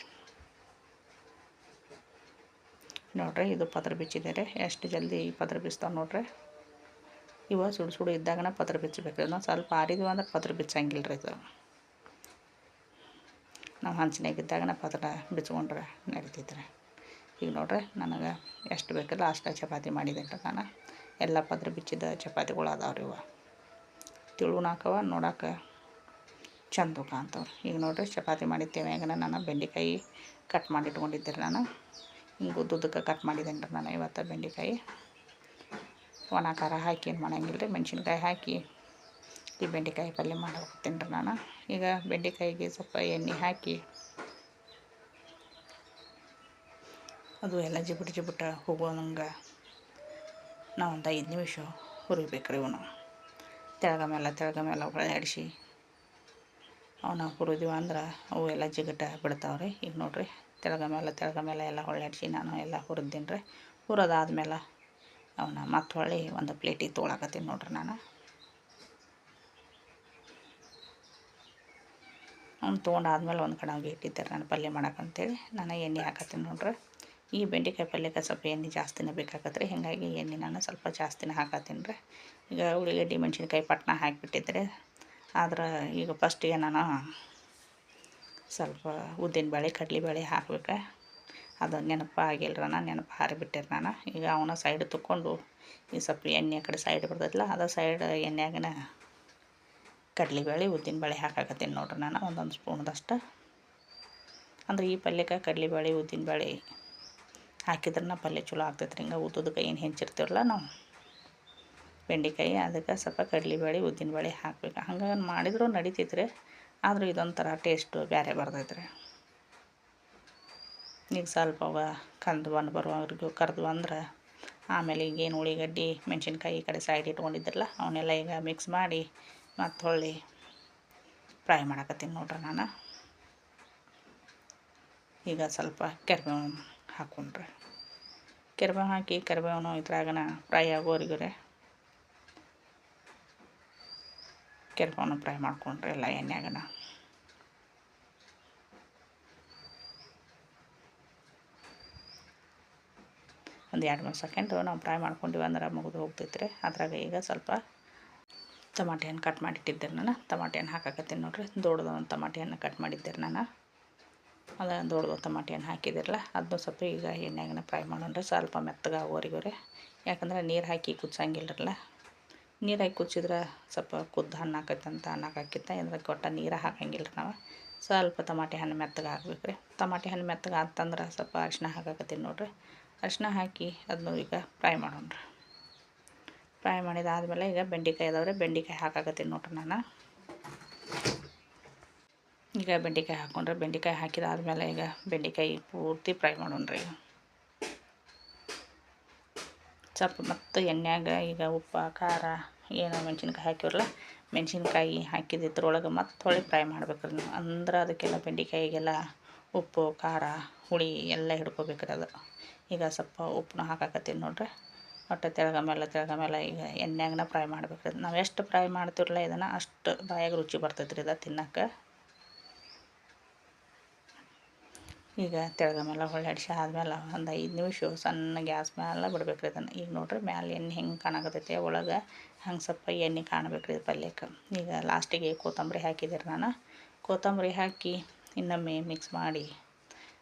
ನೋಡ್ರಿ, ಇದು ಪದರ ಬಿಚ್ಚಿದೆ ರೀ ಎಷ್ಟು ಜಲ್ದಿ ಪದರ ಬಿಚ್ತಾವೆ ನೋಡ್ರಿ. ಇವ ಸುಡು ಸುಡು ಇದ್ದಾಗನ ಪದರ ಬಿಚ್ಚಬೇಕು ನಾವು ಸ್ವಲ್ಪ ಆರಿದ್ವಿ ಅಂದ್ರೆ ಪದರ ಬಿಚ್ಚಂಗಿಲ್ಲ ರೀ ಇದು. ನಾವು ಹಂಚಿನಾಗಿದ್ದಾಗನ ಪದರ ಬಿಚ್ಕೊಂಡ್ರೆ ನಡೀತಿದ್ರೆ ಈಗ ನೋಡ್ರಿ, ನನಗೆ ಎಷ್ಟು ಬೇಕಲ್ಲ ಅಷ್ಟು ಚಪಾತಿ ಮಾಡಿದ್ದೆ ನಾನು ಎಲ್ಲ ಪದರ ಬಿಚ್ಚಿದ ಚಪಾತಿಗಳು ಅದಾವ್ರಿ ಇವ. ತಿಳುನಾಕವ ನೋಡೋಕೆ ಚಂದ ಕಾಣ್ತವೆ ಈಗ ನೋಡಿರಿ ಚಪಾತಿ ಮಾಡಿದ್ದೇವೆ ಈಗ ನಾನು ಬೆಂಡೆಕಾಯಿ ಕಟ್ ಮಾಡಿ ಇಟ್ಕೊಂಡಿದ್ದೆ ನಾನು. ಹಿಂಗೆ ಉದ್ದುದ್ದಕ್ಕೆ ಕಟ್ ಮಾಡಿದ್ದೇನೆ ರೀ ನಾನು ಇವತ್ತು ಬೆಂಡೆಕಾಯಿ. ಒಣ ಖಾರ ಹಾಕಿ ಏನು ಮಾಡಂಗಿಲ್ಲ ರೀ ಮೆಣಸಿನ್ಕಾಯಿ ಹಾಕಿ ಈ ಬೆಂಡೆಕಾಯಿ ಪಲ್ಯ ಮಾಡೋಗ್ತೀನಿ ರೀ ನಾನು. ಈಗ ಬೆಂಡೆಕಾಯಿಗೆ ಸ್ವಲ್ಪ ಎಣ್ಣೆ ಹಾಕಿ ಅದು ಎಲ್ಲ ಜಿಬಿಟ್ ಜಿಬಿಟ ಹೋಗೋನಂಗೆ ನಾವು ಒಂದು ಐದು ನಿಮಿಷ ಹುರಿಬೇಕು ರೀ ಇವನು ತೆಳಗ ಮೇಲೆ ತೆಳಗ ಮೇಲೆ ಅವನ್ನ ಹುರಿದೀವಿ ಅಂದ್ರೆ ಅವು ಎಲ್ಲ ಜಿಗಟ ಬಿಡ್ತಾವೆ ರೀ ಈಗ ನೋಡಿರಿ, ತೆಳಗ ಮೇಲೆ ತೆಳಗ ಮೇಲೆ ಎಲ್ಲ ಹೊಳ್ಯಾಡಿಸಿ ನಾನು ಎಲ್ಲ ಹುರಿದ್ದೀನಿ ರೀ. ಹುರಿದಾದ್ಮೇಲೆ ಅವನ್ನ ಮತ್ತೆ ಹೊಳ್ಳಿ ಒಂದು ಪ್ಲೇಟಿಗೆ ತೊಗೊಳಕತ್ತೀನಿ ನೋಡ್ರಿ ನಾನು. ಅವ್ನು ತೊಗೊಂಡಾದ್ಮೇಲೆ ಒಂದು ಕಡೆ ಇಟ್ಟಿದ್ದೆ ನಾನು ಪಲ್ಯ ಮಾಡಕ್ಕಂತೇಳಿ ನಾನು ಎಣ್ಣೆ ಹಾಕತ್ತೀನಿ ನೋಡ್ರಿ. ಈ ಬೆಂಡೆಕಾಯಿ ಪಲ್ಯಕ್ಕೆ ಸ್ವಲ್ಪ ಎಣ್ಣೆ ಜಾಸ್ತಿನೇ ಬೇಕಾಗತ್ತೆ ರೀ ಹೀಗಾಗಿ ಎಣ್ಣೆ ನಾನು ಸ್ವಲ್ಪ ಜಾಸ್ತಿನೇ ಹಾಕತ್ತೀನಿ ರೀ. ಈಗ ಉಳ್ಳಾಗಡ್ಡಿ, ಮೆಣಸಿನ್ಕಾಯಿ ಪಟ್ನ ಹಾಕಿಬಿಟ್ಟಿದ್ರೆ ಆದ್ರೆ ಈಗ ಫಸ್ಟಿಗೆ ನಾನು ಸ್ವಲ್ಪ ಉದ್ದಿನ ಬೇಳೆ, ಕಡ್ಲಿ ಕಡಲೆಬೇಳೆ ಹಾಕ್ಬೇಕು. ಅದು ನೆನಪು ಆಗಿಲ್ಲರ ನಾನು ನೆನಪು ಹಾರಿಬಿಟ್ಟೆ ನಾನು. ಈಗ ಅವನ ಸೈಡ್ ತಕ್ಕೊಂಡು ಈ ಸ್ವಲ್ಪ ಎಣ್ಣೆ ಕಡೆ ಸೈಡ್ ಬರ್ತೈತಲ್ಲ ಅದು ಸೈಡ್ ಬೇಳೆ, ಉದ್ದಿನ ಬ್ಯಾಳಿ ಹಾಕಾಕತ್ತೀನಿ ನೋಡ್ರಿ ನಾನು, ಒಂದೊಂದು ಸ್ಪೂನ್ದಷ್ಟು ಅಂದ್ರೆ ಈ ಪಲ್ಯಕ್ಕೆ ಕಡಲೆ ಬೇಳೆ, ಉದ್ದಿನ ಬೇಳೆ ಹಾಕಿದ್ರೆ ಪಲ್ಯ ಚಲೋ ಆಗ್ತೈತೆ ರೀ ಹಿಂಗೆ ಉದ್ದದಕ್ಕೆ ಏನು ಹೆಂಚಿರ್ತೀವಲ್ಲ ನಾವು. ಬೆಂಡೆಕಾಯಿ, ಅದಕ್ಕೆ ಸ್ವಲ್ಪ ಕಡ್ಲೆಬೇಳೆ ಉದ್ದಿನ ಬೇಳೆ ಹಾಕ್ಬೇಕು. ಹಂಗೆ ಮಾಡಿದ್ರು ನಡಿತೈತೆ ರೀ ಆದರೂ ಇದೊಂಥರ ಟೇಸ್ಟು ಬೇರೆ ಬರ್ತೈತೆ ರೀ ಈಗ ಸ್ವಲ್ಪ ಅವ ಕಂದು ಬಂದು ಬರುವವರೆಗೂ ಕರೆದು ಅಂದ್ರೆ ಆಮೇಲೆ ಈಗೇನು ಉಳ್ಳಿಗಡ್ಡಿ ಮೆಣಸಿನ್ಕಾಯಿ ಈ ಕಡೆ ಸೈಡ್ ಇಟ್ಕೊಂಡಿದ್ರಲ್ಲ, ಅವನ್ನೆಲ್ಲ ಈಗ ಮಿಕ್ಸ್ ಮಾಡಿ ಮತ್ತು ಹೊಳ್ಳಿ ಫ್ರೈ ಮಾಡಕತ್ತೀನಿ ನೋಡ್ರಿ ನಾನು. ಈಗ ಸ್ವಲ್ಪ ಕೆರ್ಬೇವು ಹಾಕ್ಕೊಂಡ್ರೆ ಕೆರ್ಬೇವು ಹಾಕಿ ಕೆರ್ಬೇವನು ಇದ್ರಾಗನ ಫ್ರೈ ಆಗೋವರೆಗೂ ಕೆರ್ಬೇವನ್ನ ಫ್ರೈ ಮಾಡ್ಕೊಂಡ್ರೆ ಎಲ್ಲ ಎಣ್ಣೆಗನ ಒಂದು ಎರಡು ಮೂರು ಸೆಕೆಂಡು ನಾವು ಫ್ರೈ ಮಾಡ್ಕೊಂಡಿವಿ ಅಂದ್ರೆ ಮುಗಿದು ಹೋಗ್ತೈತ್ರಿ. ಅದ್ರಾಗ ಈಗ ಸ್ವಲ್ಪ ಟಮಾಟೆ ಹಣ್ಣು ಕಟ್ ಮಾಡಿಟ್ಟಿದ್ದೆ ನಾನು. ಟಮಾಟೆ ಹಣ್ಣು ಹಾಕಾಕತ್ತೀನಿ ನೋಡ್ರಿ. ದೊಡ್ಡದು ಒಂದು ಟಮಾಟೆ ಹಣ್ಣು ಕಟ್ ಮಾಡಿದ್ದೆ ನಾನು. ಅದು ದೊಡ್ಡದು ಟಮಾಟೆ ಹಣ್ಣು ಹಾಕಿದಿರಲ್ಲ ಅದನ್ನು ಸ್ವಲ್ಪ ಈಗ ಎಣ್ಣೆಗನ ಫ್ರೈ ಮಾಡೋಣ್ರಿ. ಸ್ವಲ್ಪ ಮೆತ್ತಗ ರೀ. ಯಾಕಂದ್ರೆ ನೀರು ಹಾಕಿ ಕುದ್ಸಂಗಿಲ್ಲರಲ್ಲ. ನೀರು ಹಾಕಿ ಕುಚ್ಚಿದ್ರೆ ಸ್ವಲ್ಪ ಕುದ್ದು ಹಣ್ಣು ಹಾಕೈತಂತ ಹಾಕಾಕಿತ್ತ ಇದ್ರೆ ಕೊಟ್ಟ ನೀರು ಹಾಕಂಗಿಲ್ಲ ರೀ ನಾವು. ಸ್ವಲ್ಪ ತಮಾಟಿ ಹಣ್ಣು ಮೆತ್ತಗೆ ಹಾಕ್ಬೇಕು ರೀ. ತಮಾಟಿ ಹಣ್ಣು ಮೆತ್ತಗೆ ಅಂತಂದ್ರೆ ಸ್ವಲ್ಪ ಅರಿಶಿನ ಹಾಕಾಕತ್ತೀನಿ ನೋಡಿರಿ. ಅರಿಶಿನ ಹಾಕಿ ಅದನ್ನು ಈಗ ಫ್ರೈ ರೀ. ಫ್ರೈ ಮಾಡಿದಾದ್ಮೇಲೆ ಈಗ ಬೆಂಡೆಕಾಯಿ ಅದಾವ್ರಿ ಬೆಂಡೆಕಾಯಿ ಹಾಕಾಕತ್ತೀನಿ ನೋಡ್ರಿ ನಾನು. ಈಗ ಬೆಂಡೆಕಾಯಿ ಹಾಕೊಂಡ್ರೆ ಬೆಂಡೆಕಾಯಿ ಹಾಕಿದಾದ್ಮೇಲೆ ಈಗ ಬೆಂಡೆಕಾಯಿ ಪೂರ್ತಿ ಫ್ರೈ ಮಾಡೋಣ್ರಿ ಈಗ. ಸ್ವಲ್ಪ ಮತ್ತು ಎಣ್ಣೆಗ ಈಗ ಉಪ್ಪು, ಖಾರ, ಏನು ಮೆಣಸಿನ್ಕಾಯಿ ಹಾಕಿವ್ರಲ್ಲ ಮೆಣಸಿನ್ಕಾಯಿ ಹಾಕಿದ್ರೊಳಗೆ ಮತ್ತೆ ಹೊಳ್ಳಿ ಫ್ರೈ ಮಾಡ್ಬೇಕ್ರಿ ನೀವು. ಅಂದ್ರೆ ಅದಕ್ಕೆಲ್ಲ ಬೆಂಡೆಕಾಯಿಗೆಲ್ಲ ಉಪ್ಪು, ಖಾರ, ಹುಳಿ ಎಲ್ಲ ಹಿಡ್ಕೋಬೇಕ್ರಿ ಅದು. ಈಗ ಸ್ವಲ್ಪ ಉಪ್ಪನ್ನ ಹಾಕಾಕತ್ತೀನಿ ನೋಡ್ರಿ. ಒಟ್ಟು ತೆಳಗ ಮೇಲೆ ತೆಳಗ ಮೇಲೆ ಈಗ ಎಣ್ಣೆಯಾಗನ ಫ್ರೈ ಮಾಡ್ಬೇಕ್ರಿ. ನಾವು ಎಷ್ಟು ಫ್ರೈ ಮಾಡ್ತಿರಲ್ಲ ಇದನ್ನು ಅಷ್ಟು ಬಾಯಾಗ ರುಚಿ ಬರ್ತೈತೆ ರೀ ಇದು ತಿನ್ನಕ್ಕೆ. ಈಗ ತೆಳಗ ಮೇಲೆ ಹೊಳ್ಳಾಡಿಸಿ ಆದಮೇಲೆ ಒಂದು ಐದು ನಿಮಿಷ ಸಣ್ಣ ಗ್ಯಾಸ್ ಮೇಲೆ ಬಿಡ್ಬೇಕ್ರಿ ಅದನ್ನು ಈಗ ನೋಡ್ರಿ ಮ್ಯಾಲೆ ಎಣ್ಣೆ ಹೆಂಗೆ ಕಾಣಕತ್ತೈತೆ, ಒಳಗೆ ಹಂಗೆ ಸ್ವಲ್ಪ ಎಣ್ಣೆ ಕಾಣಬೇಕ್ರಿ ಇದು ಪಲ್ಯಕ್ಕೆ ಈಗ ಲಾಸ್ಟಿಗೆ ಕೊತ್ತಂಬರಿ ಹಾಕಿದ್ದೀರಿ ನಾನು. ಕೊತ್ತಂಬರಿ ಹಾಕಿ ಇನ್ನೊಮ್ಮೆ ಮಿಕ್ಸ್ ಮಾಡಿ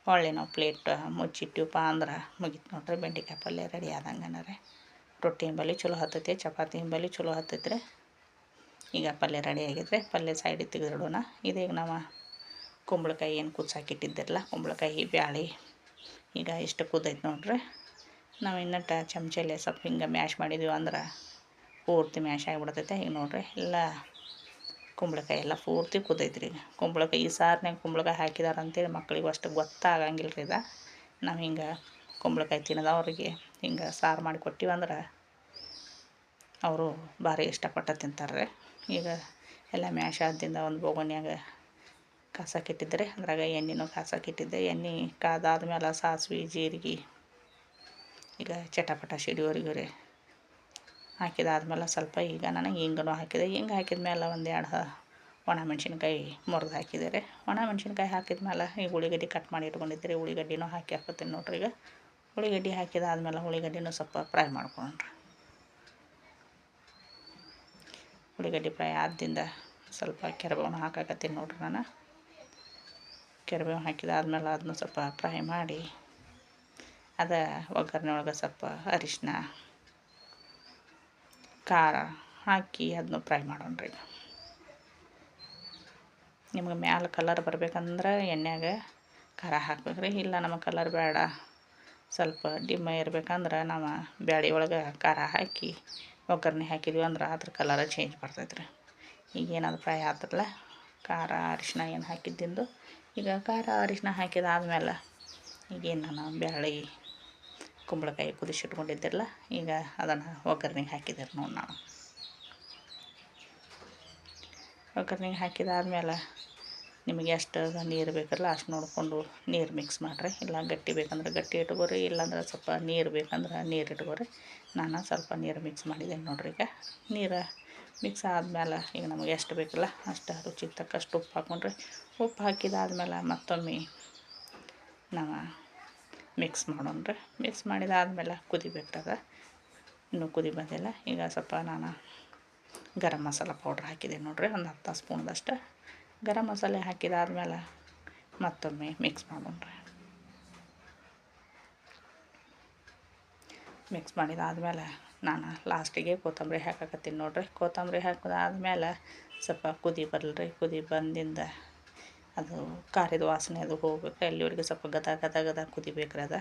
ಒಳ್ಳೆ ನಾವು ಪ್ಲೇಟ್ ಮುಚ್ಚಿಟ್ಟಿವಪ್ಪ ಅಂದ್ರೆ ಮುಗೀತು ನೋಡ್ರಿ. ಬೆಂಡೆಕಾಯಿ ಪಲ್ಯ ರೆಡಿ ಆದಂಗನರೆ ರೊಟ್ಟಿ ಹಿಂಬಲಿ ಚಲೋ ಹತ್ತೈತೆ, ಚಪಾತಿ ಹಿಂಬಲಿ ಚಲೋ ಹತ್ತೈತ್ರಿ. ರೀ ಈಗ ಪಲ್ಯ ರೆಡಿ ಆಗಿದ್ರೆ ಪಲ್ಯ ಸೈಡಿಗೆ ತೆಗೆದಿಡೋಣ. ಇದೀಗ ನಾವು ಕುಂಬಳಕಾಯಿ ಏನು ಕುದ್ಸಾಕಿಟ್ಟಿದ್ದಿರಲ್ಲ, ಕುಂಬಳಕಾಯಿ ಬ್ಯಾಳೆ. ಈಗ ಇಷ್ಟು ಕುದೈತೆ ನೋಡ್ರಿ. ನಾವು ಇನ್ನಟ್ಟ ಚಮಚಲ್ಲಿ ಸ್ವಲ್ಪ ಹಿಂಗೆ ಮ್ಯಾಶ್ ಮಾಡಿದ್ವಿ ಅಂದ್ರೆ ಪೂರ್ತಿ ಮ್ಯಾಶ್ ಆಗಿಬಿಡ್ತೈತೆ. ಈಗ ನೋಡ್ರಿ, ಎಲ್ಲ ಕುಂಬಳಕಾಯಿ ಎಲ್ಲ ಪೂರ್ತಿ ಕುದೈತ್ರಿ ರೀ ಕುಂಬಳಕಾಯಿ ಈ ಸಾರಿನಾಗ ಕುಂಬಳಕಾಯಿ ಹಾಕಿದಾರೆ ಅಂತೇಳಿ ಮಕ್ಳಿಗೂ ಅಷ್ಟು ಗೊತ್ತಾಗಂಗಿಲ್ಲ ರೀ ಇದು ನಾವು ಹಿಂಗೆ ಕುಂಬಳಕಾಯಿ ತಿನ್ನೋದವ್ರಿಗೆ ಹಿಂಗೆ ಸಾರು ಮಾಡಿ ಕೊಟ್ಟಿವಂದ್ರೆ ಅವರು ಭಾರಿ ಇಷ್ಟಪಟ್ಟು ತಿಂತಾರೆ ರೀ ಈಗ ಎಲ್ಲ ಮ್ಯಾಶ್ ಆದ್ದಿಂದ ಒಂದು ಬೋಗನ್ಯಾಗ ಕಾಸಕ್ಕಿಟ್ಟಿದ್ದೆ ಅದ್ರಾಗ ಎಣ್ಣೆನೂ ಕಾಸಕ್ಕಿಟ್ಟಿದ್ದೆ ಎಣ್ಣೆ ಕಾದಾದ್ಮೇಲೆ ಸಾಸ್ವೆ, ಜೀರಿಗೆ, ಈಗ ಚಟಪಟ ಸಿಡಿಯೋವರೆಗೂ ರೀ ಹಾಕಿದಾದ್ಮೇಲೆ ಸ್ವಲ್ಪ ಈಗ ನನಗೆ ಹಿಂಗೂ ಹಾಕಿದೆ. ಹಿಂಗೆ ಹಾಕಿದ್ಮೇಲೆ ಒಂದು ಎರಡು ಒಣ ಮೆಣಸಿನ್ಕಾಯಿ ಮುರಿದು ಹಾಕಿದರೆ ಒಣ ಮೆಣಸಿನ್ಕಾಯಿ ಹಾಕಿದ್ಮೇಲೆ ಈಗ ಉಳ್ಳಿಗಡ್ಡೆ ಕಟ್ ಮಾಡಿ ಇಟ್ಕೊಂಡಿದ್ದೀರಿ ಉಳ್ಳಿಗಡ್ಡಿನೂ ಹಾಕಿ ಹಾಕೋತೀನಿ ನೋಡ್ರಿ ಈಗ. ಉಳ್ಳಿಗಡ್ಡೆ ಹಾಕಿದಾದ್ಮೇಲೆ ಉಳ್ಳಿಗಡ್ಡಿನೂ ಸ್ವಲ್ಪ ಫ್ರೈ ಮಾಡ್ಕೊಂಡ್ರಿ. ಉಳ್ಳಿಗಡ್ಡೆ ಫ್ರೈ ಆದ್ದಿಂದ ಸ್ವಲ್ಪ ಕೆರಬೇವನ್ನ ಹಾಕಾಕತ್ತೀನಿ ನೋಡ್ರಿ ನಾನು. ಕೆರಬೇವು ಹಾಕಿದಾದ್ಮೇಲೆ ಅದನ್ನ ಸ್ವಲ್ಪ ಫ್ರೈ ಮಾಡಿ, ಅದ ಒಗ್ಗರಣೆ ಒಳಗೆ ಸ್ವಲ್ಪ ಅರಿಶಿನ ಖಾರ ಹಾಕಿ ಅದನ್ನು ಫ್ರೈ ಮಾಡೋಣ ರೀ ನಿಮ್ಗೆ ಮ್ಯಾಲೆ ಕಲರ್ ಬರ್ಬೇಕಂದ್ರೆ ಎಣ್ಣೆಗ ಖಾರ ಹಾಕ್ಬೇಕು ರೀ ಇಲ್ಲ ನಮಗೆ ಕಲರ್ ಬೇಡ ಸ್ವಲ್ಪ ಡಿಮ್ಮ ಇರ್ಬೇಕಂದ್ರೆ ನಾವು ಬ್ಯಾಳಿ ಒಳಗೆ ಖಾರ ಹಾಕಿ ಒಗ್ಗರಣೆ ಹಾಕಿದ್ವಿ ಅಂದ್ರೆ ಅದ್ರ ಕಲರ ಚೇಂಜ್ ಬರ್ತೈತೆ ರೀ ಈಗೇನಾದ್ರೂ ಫ್ರೈ ಆತಲ್ಲ ಖಾರ ಅರಿಶಿನ ಏನು ಹಾಕಿದ್ದಿಂದು? ಈಗ ಖಾರ ಅರಿಶಿನ ಹಾಕಿದಾದ್ಮೇಲೆ ಈಗೇನು ನಾನು ಬ್ಯಾಳಿ, ಕುಂಬಳಕಾಯಿ ಕುದಿಸಿಟ್ಕೊಂಡಿದ್ದಿರಲ್ಲ ಈಗ ಅದನ್ನು ಒಗ್ಗರ್ಣೆಗೆ ಹಾಕಿದ್ದೀರಿ ನೋಡಿ ನಾನು. ಒಗ್ಗರ್ಣೆಗೆ ಹಾಕಿದಾದ್ಮೇಲೆ ನಿಮಗೆ ಎಷ್ಟು ನೀರು ಬೇಕಲ್ಲ ಅಷ್ಟು ನೋಡಿಕೊಂಡು ನೀರು ಮಿಕ್ಸ್ ಮಾಡಿರಿ. ಇಲ್ಲ ಗಟ್ಟಿ ಬೇಕಂದ್ರೆ ಗಟ್ಟಿ ಇಟ್ಕೋರಿ, ಇಲ್ಲಾಂದ್ರೆ ಸ್ವಲ್ಪ ನೀರು ಬೇಕಂದ್ರೆ ನೀರು ಇಟ್ಕೋರಿ. ನಾನು ಸ್ವಲ್ಪ ನೀರು ಮಿಕ್ಸ್ ಮಾಡಿದ್ದೇನೆ ನೋಡಿರಿ ಈಗ. ನೀರು ಮಿಕ್ಸ್ ಆದಮೇಲೆ ಈಗ ನಮಗೆ ಎಷ್ಟು ಬೇಕಲ್ಲ ಅಷ್ಟು ರುಚಿಗೆ ತಕ್ಕಷ್ಟು ಉಪ್ಪು ಹಾಕ್ಕೊಂಡ್ರೆ ಉಪ್ಪು ಹಾಕಿದಾದ್ಮೇಲೆ ಮತ್ತೊಮ್ಮೆ ನಾವು ಮಿಕ್ಸ್ ಮಾಡೋಣ್ರಿ ಮಿಕ್ಸ್ ಮಾಡಿದಾದ್ಮೇಲೆ ಕುದಿಬೇಕಾದ ಇನ್ನೂ ಕುದಿ ಬಂದಿಲ್ಲ. ಈಗ ಸ್ವಲ್ಪ ನಾನು ಗರಂ ಮಸಾಲ ಪೌಡ್ರ್ ಹಾಕಿದೆ ನೋಡ್ರಿ. ಒಂದು ಹತ್ತು ಸ್ಪೂನ್ದಷ್ಟು ಗರಂ ಮಸಾಲೆ ಹಾಕಿದಾದ್ಮೇಲೆ ಮತ್ತೊಮ್ಮೆ ಮಿಕ್ಸ್ ಮಾಡೋಣ್ರಿ ಮಿಕ್ಸ್ ಮಾಡಿದಾದ್ಮೇಲೆ ನಾನು ಲಾಸ್ಟಿಗೆ ಕೊತ್ತಂಬರಿ ಹಾಕಾಕತ್ತೀನಿ ನೋಡಿರಿ. ಕೊತ್ತಂಬರಿ ಹಾಕಿದಾದ್ಮೇಲೆ ಸ್ವಲ್ಪ ಕುದಿ ಬರಲ್ರಿ. ಕುದಿ ಬಂದಿಂದ ಅದು ಖಾರದ ವಾಸನೆ ಅದು ಹೋಗ್ಬೇಕು. ಅಲ್ಲಿವರೆಗೆ ಸ್ವಲ್ಪ ಗದ ಗದ ಗದ ಕುದಿಬೇಕ್ರಿ ಅದು.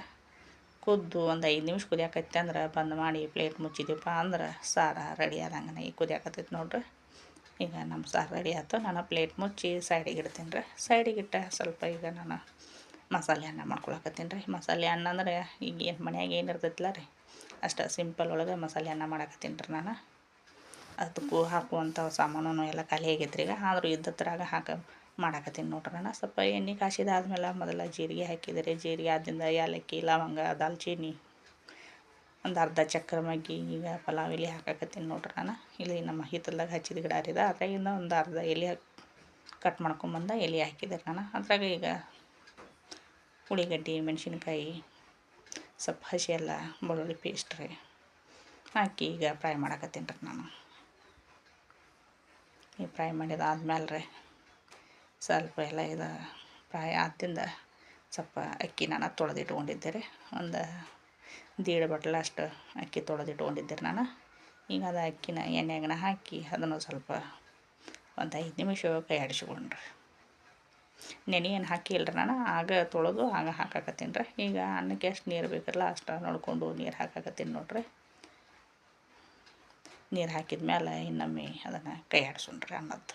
ಕುದ್ದು ಒಂದು ಐದು ನಿಮಿಷ ಕುದಿಯಾಕತ್ತೆ ಅಂದ್ರೆ ಬಂದ್ ಮಾಡಿ ಪ್ಲೇಟ್ ಮುಚ್ಚಿದೀವಪ್ಪ ಅಂದ್ರೆ ಸಾರ ರೆಡಿ ಆದಂಗೆ ಈಗ ಕುದಿಯಾಕತ್ತೈತೆ ನೋಡ್ರಿ. ಈಗ ನಮ್ಮ ಸಾರು ರೆಡಿ ಆಯ್ತು ನಾನು ಪ್ಲೇಟ್ ಮುಚ್ಚಿ ಸೈಡಿಗೆ ಇಡ್ತೀನಿ ರೀ. ಸೈಡಿಗೆ ಇಟ್ಟ ಸ್ವಲ್ಪ ಈಗ ನಾನು ಮಸಾಲೆ ಅನ್ನ ಮಾಡ್ಕೊಳಕತ್ತೀನಿ ರೀ. ಮಸಾಲೆ ಅನ್ನ ಅಂದರೆ ಈಗ ಏನು ಮನ್ಯಾಗ ಏನು ಇರ್ತೈತಲ್ಲ ರೀ? ಅಷ್ಟು ಸಿಂಪಲ್ ಒಳಗೆ ಮಸಾಲೆ ಅನ್ನ ಮಾಡಕತ್ತೀನಿ ರೀ ನಾನು. ಅದಕ್ಕೂ ಹಾಕುವಂಥ ಸಾಮಾನು ಎಲ್ಲ ಖಾಲಿ ಆಗೈತ್ರಿ ಈಗ. ಆದರೂ ಇದ್ದತ್ರಾಗ ಹಾಕ ಮಾಡಾಕತ್ತೀನಿ ನೋಡ್ರಿ ನಾನು ಸ್ವಲ್ಪ ಎಣ್ಣೆ ಕಾಸಿದಾದ್ಮೇಲೆ ಮೊದಲ ಜೀರಿಗೆ ಹಾಕಿದರೆ. ಜೀರಿಗೆ ಆದ್ದರಿಂದ ಏಲಕ್ಕಿ, ಲವಂಗ, ದಾಲ್ಚೀನಿ, ಒಂದು ಅರ್ಧ ಚಕ್ರ ಮಗ್ಗಿ ಈಗ ಪಲಾವ್ ಎಲೆ ಹಾಕಾಕತ್ತೀನಿ ನೋಡ್ರಿ ನಾನು ಇಲ್ಲಿ ನಮ್ಮ ಹಿತ್ತಲ್ದಾಗ ಹಚ್ಚಿದ ಗಿಡ ರೀ ಅದ್ರಾಗಿಂದ ಒಂದು ಅರ್ಧ ಎಲೆ ಕಟ್ ಮಾಡ್ಕೊಂಬಂದ ಎಲೆ ಹಾಕಿದೆ ನಾನು ಅದ್ರಾಗ ಈಗ ಉಳ್ಳಿಗಡ್ಡಿ ಮೆಣಸಿನ್ಕಾಯಿ ಸ್ವಲ್ಪ ಹಸಿ ಎಲ್ಲ ಬೆಳ್ಳುಳ್ಳಿ ಪೇಸ್ಟ್ ರೀ. ಹಾಕಿ ಈಗ ಫ್ರೈ ಮಾಡಕತ್ತೀನಿ ರೀ ನಾನು. ಈ ಫ್ರೈ ಮಾಡಿದಾದ್ಮೇಲೆ ರೀ ಸ್ವಲ್ಪ ಎಲ್ಲ ಇದು ಫ್ರೈ ಆದಿಂದ ಸ್ವಲ್ಪ ಅಕ್ಕಿ ನಾನು ತೊಳೆದಿಟ್ಕೊಂಡಿದ್ದೆ ರೀ. ಒಂದು ದೀಡ್ ಬಟ್ಲ ಅಷ್ಟು ಅಕ್ಕಿ ತೊಳೆದಿಟ್ಕೊಂಡಿದ್ದೆ ನಾನು. ಈಗ ಅದು ಅಕ್ಕಿನ ಎಣ್ಣೆಗನ ಹಾಕಿ ಅದನ್ನು ಸ್ವಲ್ಪ ಒಂದು ಐದು ನಿಮಿಷ ಕೈ ಆಡಿಸ್ಕೊಂಡ್ರಿ ನೆನೆ ಏನು ಹಾಕಿಲ್ಲ ನಾನು. ಆಗ ತೊಳೆದು ಆಗ ಹಾಕಾಕತ್ತೀನಿ ರೀ. ಈಗ ಅನ್ನಕ್ಕೆ ಎಷ್ಟು ನೀರು ಬೇಕಲ್ಲ ಅಷ್ಟು ನೋಡಿಕೊಂಡು ನೀರು ಹಾಕಾಕತ್ತೀನಿ ನೋಡ್ರಿ. ನೀರು ಹಾಕಿದ ಮೇಲೆ ಇನ್ನೊಮ್ಮೆ ಅದನ್ನು ಕೈ ಆಡಿಸೋಣ್ರಿ ಅನ್ನದ್ದು.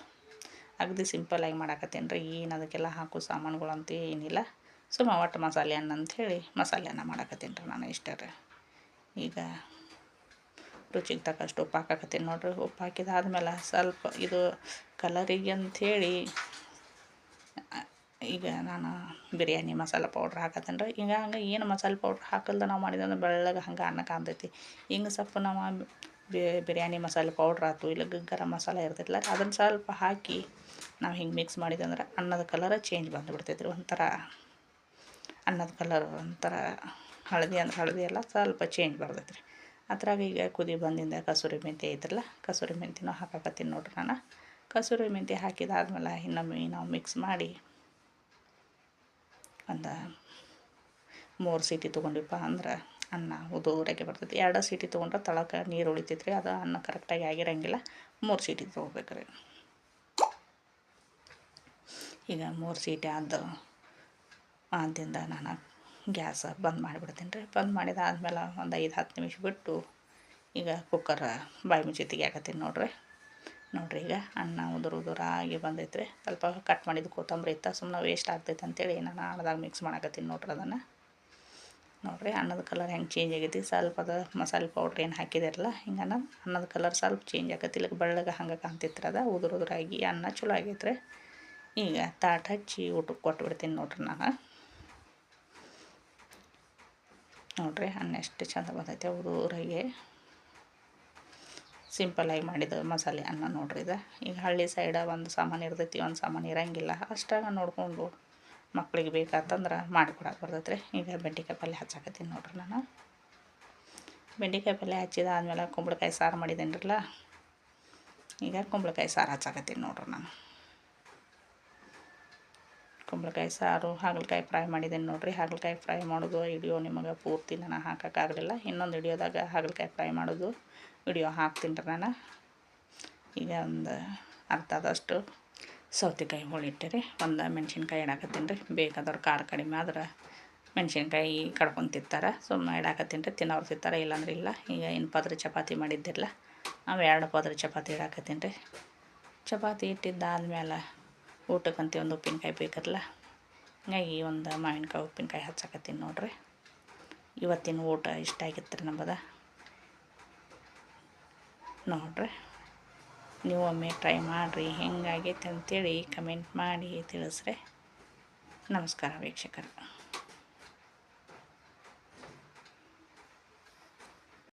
ಅಗದಿ ಸಿಂಪಲಾಗಿ ಮಾಡಾಕತ್ತೀನಿ ರೀ. ಏನು ಅದಕ್ಕೆಲ್ಲ ಹಾಕೋ ಸಾಮಾನುಗಳಂತೂ ಏನಿಲ್ಲ. ಸುಮ್ಮ ಒಟ್ಟು ಮಸಾಲೆ ಅನ್ನ ಅಂಥೇಳಿ ಅನ್ನ ಮಾಡಾಕತ್ತೀನಿ ರೀ ನಾನು ಇಷ್ಟ ರೀ. ಈಗ ರುಚಿಗೆ ತಕ್ಕಷ್ಟು ಉಪ್ಪು ಹಾಕಾಕತ್ತೀನಿ ನೋಡ್ರಿ. ಉಪ್ಪು ಹಾಕಿದಾದ್ಮೇಲೆ ಸ್ವಲ್ಪ ಇದು ಕಲರಿಗೆ ಅಂಥೇಳಿ ಈಗ ನಾನು ಬಿರಿಯಾನಿ ಮಸಾಲೆ ಪೌಡ್ರ್ ಹಾಕತ್ತೀನಿ ರೀ ಈಗ ಹಂಗೆ ಏನು ಮಸಾಲೆ ಪೌಡ್ರ್ ಹಾಕಲ್ದ ನಾವು ಮಾಡಿದಂದ್ರೆ ಬೆಳ್ಳಗೆ ಹಂಗೆ ಅನ್ನ ಕಾಣ್ತೈತಿ. ಹಿಂಗೆ ಸ್ವಲ್ಪ ನಾವು ಬಿರಿಯಾನಿ ಮಸಾಲೆ ಪೌಡ್ರ್ ಆಯ್ತು, ಇಲ್ಲ ಗರಂ ಮಸಾಲೆ ಇರ್ತೈತಲ್ಲ ಅದನ್ನು ಸ್ವಲ್ಪ ಹಾಕಿ ನಾವು ಹಿಂಗೆ ಮಿಕ್ಸ್ ಮಾಡಿದಂದ್ರೆ ಅನ್ನದ ಕಲರ್ ಚೇಂಜ್ ಬಂದುಬಿಡ್ತೈತೆ ರೀ ಒಂಥರ ಅನ್ನದ ಕಲರ್ ಒಂಥರ ಹಳದಿ ಅಂದ್ರೆ ಹಳದಿ ಎಲ್ಲ ಸ್ವಲ್ಪ ಚೇಂಜ್ ಬರ್ತೈತೆ ರೀ ಅದ್ರಾಗ ಈಗ ಕುದಿ ಬಂದಿಂದ ಕಸೂರಿ ಮೆಂತೆ ಇದ್ರಲ್ಲ ಕಸೂರಿ ಮೆಂತಿನೂ ಹಾಕಾಕತ್ತೀನಿ ನೋಡ್ರಿ ನಾನು. ಕಸೂರಿ ಮೆಂತ್ಯ ಹಾಕಿದಾದ್ಮೇಲೆ ಇನ್ನೊಮ್ಮೆ ನಾವು ಮಿಕ್ಸ್ ಮಾಡಿ ಒಂದು ಮೂರು ಸೀಟಿ ತೊಗೊಂಡಿಪ್ಪ ಅಂದ್ರೆ ಅನ್ನ ಉದೂರಾಗೆ ಬರ್ತೈತಿ. ಎರಡು ಸೀಟಿ ತೊಗೊಂಡ್ರೆ ತಳಕ್ಕೆ ನೀರು ಉಳಿತೈತೆ ರೀ ಅದು ಅನ್ನ ಕರೆಕ್ಟಾಗಿ ಆಗಿರಂಗಿಲ್ಲ, ಮೂರು ಸೀಟಿ ತೊಗೋಬೇಕು ರೀ ಈಗ ಮೂರು ಸೀಟಿ ಆದ ಆದ್ದರಿಂದ ನಾನು ಗ್ಯಾಸ್ ಬಂದ್ ಮಾಡಿಬಿಡ್ತೀನಿ ರೀ ಬಂದ್ ಮಾಡಿದಾದ್ಮೇಲೆ ಒಂದು ಐದು ಹತ್ತು ನಿಮಿಷ ಬಿಟ್ಟು ಈಗ ಕುಕ್ಕರ್ ಬಾಯಿ ಮುಚ್ಚಿ ತೆಗಿಯಾಕತ್ತೀನಿ ನೋಡಿರಿ. ನೋಡಿರಿ ಈಗ ಅನ್ನ, ಉದುರು ಉದುರಾಗಿ ಬಂದೈತೆ ರೀ ಸ್ವಲ್ಪ ಕಟ್ ಮಾಡಿದ ಕೊತ್ತಂಬರಿ ಇತ್ತು ಸುಮ್ಮನೆ ವೇಸ್ಟ್ ಆಗ್ತೈತೆ ಅಂತೇಳಿ ನಾನು ಅನ್ನದಾಗ ಮಿಕ್ಸ್ ಮಾಡಕತ್ತೀನಿ ನೋಡ್ರಿ ಅದನ್ನು. ನೋಡ್ರಿ ಅನ್ನದ ಕಲರ್ ಹೆಂಗೆ ಚೇಂಜ್ ಆಗೈತಿ. ಸ್ವಲ್ಪ ಅದು ಮಸಾಲೆ ಪೌಡ್ರ್ ಏನು ಹಾಕಿದಿರಲ್ಲ ಹಿಂಗೆ ಅನ್ನ, ಅನ್ನದ ಕಲರ್ ಸ್ವಲ್ಪ ಚೇಂಜ್ ಆಗತ್ತೆ. ಇಲ್ಲಿಗೆ ಬೆಳ್ಳಗೆ ಹಂಗೆ ಕಾಣ್ತಿತ್ತು ಅದ, ಉದುರು ಉದುರಾಗಿ ಅನ್ನ ಚಲೋ ಆಗೈತೆ ರೀ ಈಗ ತಾಟ್ ಹಚ್ಚಿ ಊಟಕ್ಕೆ ಕೊಟ್ಬಿಡ್ತೀನಿ ನೋಡ್ರಿ ನಾನು. ನೋಡ್ರಿ ಅನ್ನ ಎಷ್ಟು ಚಂದ ಬಂದೈತೆ ಉದುರಾಗಿ. ಸಿಂಪಲ್ಲಾಗಿ ಮಾಡಿದ ಮಸಾಲೆ ಅನ್ನ ನೋಡ್ರಿ ಇದು. ಈಗ ಹಳ್ಳಿ ಸೈಡ ಒಂದು ಸಾಮಾನು ಇರ್ತೈತಿ, ಒಂದು ಸಾಮಾನು ಇರಂಗಿಲ್ಲ. ಅಷ್ಟಾಗ ನೋಡಿಕೊಂಡು ಮಕ್ಳಿಗೆ ಬೇಕಾತಂದ್ರೆ ಮಾಡಿಕೊಡಕ್ಕೆ ಬರ್ತೈತೆ ರೀ ಈಗ ಬೆಂಡೆಕಾಯಿ ಪಲ್ಯ ಹಚ್ಚಾಕತ್ತೀನಿ ನೋಡ್ರಿ ನಾನು. ಬೆಂಡೆಕಾಯಿ ಪಲ್ಯ ಹಚ್ಚಿದಾದ್ಮೇಲೆ ಕುಂಬಳಕಾಯಿ ಸಾರು ಮಾಡಿದ್ದೇನ್ರಲ್ಲ ಈಗ ಕುಂಬಳಕಾಯಿ ಸಾರು ಹಚ್ಚಾಕತ್ತೀನಿ ನೋಡ್ರಿ ನಾನು. ಕುಂಬಳಕಾಯಿ ಸಾರು, ಹಾಗಲಕಾಯಿ ಫ್ರೈ ಮಾಡಿದ್ದೇನೆ ನೋಡಿರಿ. ಹಾಗಲಕಾಯಿ ಫ್ರೈ ಮಾಡೋದು ವಿಡಿಯೋ ನಿಮಗೆ ಪೂರ್ತಿ ನಾನು ಹಾಕೋಕ್ಕಾಗಲಿಲ್ಲ ಇನ್ನೊಂದು ವಿಡಿಯೋದಾಗ ಹಾಗಲಕಾಯಿ ಫ್ರೈ ಮಾಡೋದು. ವಿಡಿಯೋ ಹಾಕ್ತೀನಿ ರೀ ನಾನು. ಈಗ ಒಂದು ಅರ್ಧದಷ್ಟು ಸೌತೆಕಾಯಿ ಹೋಳಿಟ್ಟಿರಿ ಒಂದು ಮೆಣಸಿನ್ಕಾಯಿ ಇಡಾಕತ್ತೀನಿ ರೀ ಬೇಕಾದವ್ರು ಖಾರ ಕಡಿಮೆ ಆದ್ರೆ ಮೆಣಸಿನ್ಕಾಯಿ ಕಡ್ಕೊಂಡು ತಿಂತಾರೆ. ಸುಮ್ಮನೆ ಇಡಾಕತ್ತೀನಿ ರೀ ತಿನ್ನೋರು ತಿಂತಾರೆ, ಇಲ್ಲಾಂದ್ರೆ ಇಲ್ಲ. ಈಗ ಇನ್ನು ಪದ್ರ ಚಪಾತಿ ಮಾಡಿದ್ದಿರಲ್ಲ ನಾವು ಎರಡು ಪದ್ರ ಚಪಾತಿ ಇಡಾಕತ್ತೀನಿ ರೀ ಚಪಾತಿ ಇಟ್ಟಿದ್ದಾದ್ಮೇಲೆ ಊಟಕ್ಕಂತ ಒಂದು ಉಪ್ಪಿನಕಾಯಿ ಬೇಕಲ್ಲ ಹಂಗಾಗಿ ಒಂದು ಮಾವಿನಕಾಯಿ, ಉಪ್ಪಿನಕಾಯಿ ಹಚ್ಚಾಕತ್ತೀನಿ ನೋಡಿರಿ. ಇವತ್ತಿನ ಊಟ ಇಷ್ಟ ಆಗಿತ್ತು ರೀ ನಮ್ಮದು ನೋಡಿರಿ. ನೀವು ಒಮ್ಮೆ ಟ್ರೈ ಮಾಡಿರಿ. ಹೆಂಗಾಗೈತೆ ಅಂತೇಳಿ ಕಮೆಂಟ್ ಮಾಡಿ ತಿಳಿಸ್ರಿ. ನಮಸ್ಕಾರ ವೀಕ್ಷಕರು.